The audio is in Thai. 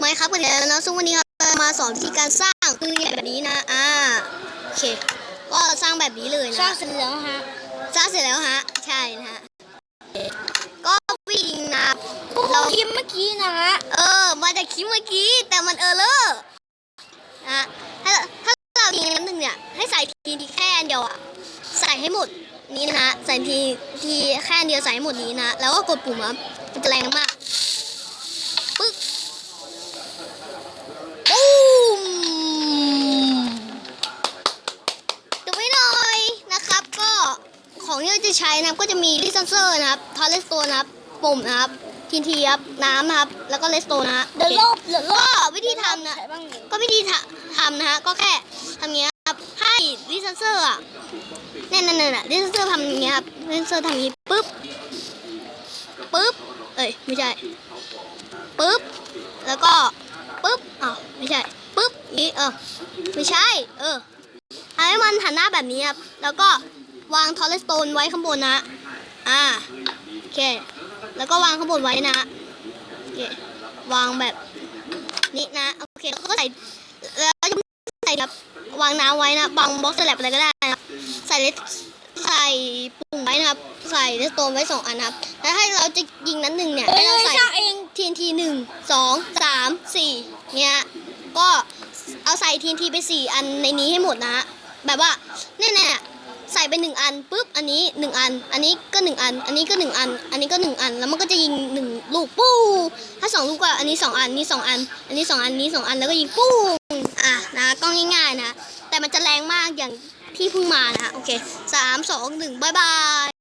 กันแล้วนะซึ่งวันนี้เรามาสอนวิธีการสร้างปืนใหญ่แบบนี้นะอ่าโอเคก็สร้างแบบนี้เลยนะสร้างเสร็จแล้วฮะสร้างเสร็จแล้วฮะใช่นะฮะก็วิธีนะเราคลิปเมื่อกี้นะฮะเออมาจากคลิปเมื่อกี้แต่มันเออเลอร์นะฮะถ้าถ้าเรายิงน้ำหนึ่งเนี่ยให้ใส่ทีทีแค่อันเดียวอะใส่ให้หมดนี้นะฮะใส่ทีทีแค่อันเดียวใส่ให้หมดนี้นะแล้วก็กดปุ่มครับมันจะแรงมาก ปึ๊กปุ้มดูไว้หน่อยนะครับ ก็ ของที่เราจะใช้นะครับก็จะมีลิซเซอร์นะครับทอร์เรสโตนะครับ ปุ่มนะครับทีทีครับน้ำนะครับ แล้วก็เลสโตนะฮะเดี๋ยวรอบเดี๋ยวรก็อบวิธีทำนะ ใช้บ้างนี่ก็วิธีทำทำนะฮะก็แค่ทำอย่างเงี้ยครับให้ลิซเซอร์อะเนี่ยนั่นน่ะลิซเซอร์ทำอย่างเงี้ยครับลิซเซอร์ทำอย่างงี้ปุ๊บปุ๊บเอ้ยไม่ใช่ปุ๊บแล้วก็ปุ๊บอ้าวไม่ใช่ปุ๊บนี่เออไม่ใช่ เออทำให้มันหันหน้าแบบนี้ครับแล้วก็ วางทอร์เรสโตนไว้ข้างบนนะ อ่าโอเค แล้วก็วางข้างบนไว้นะโอเควางแบบนี้นะ โอเคแล้วก็ใส่ แล้วจะใส่แบบวางน้ำไว้นะวางบล็อกสลับอะไรก็ได้นะครับใส่เลสใส่ปุ่มไว้นะครับ ใส่เลสโตนไว้สองอันนะครับ แล้วถ้าเราจะยิงนั้นหนึ่งเนี่ยเอ้ให้ยเราใส่สร้างเองทีนทีหนึ่งสองสามสี่เนี่ยก็เอาใส่ทีนทีไปสี่อันในนี้ให้หมดนะฮะแบบว่าเนี่ยเนี่ย ใส่ไปหนึ่งอันปุ๊บอันนี้หนึ่งอัน อันนี้ก็หนึ่งอัน อันนี้ก็หนึ่งอัน อันนี้ก็หนึ่งอัน แล้วมันก็จะยิงหนึ่งลูกปู้ถ้าสองลูกก็อันนี้สองอันนี้สองอัน อันนี้สองอันนี้สองอันแล้วก็ยิงปู้อะนะก็ง่ายๆนะ แต่มันจะแรงมากอย่างที่เพิ่งมานะโอเคสามสองหนึ่งบายบาย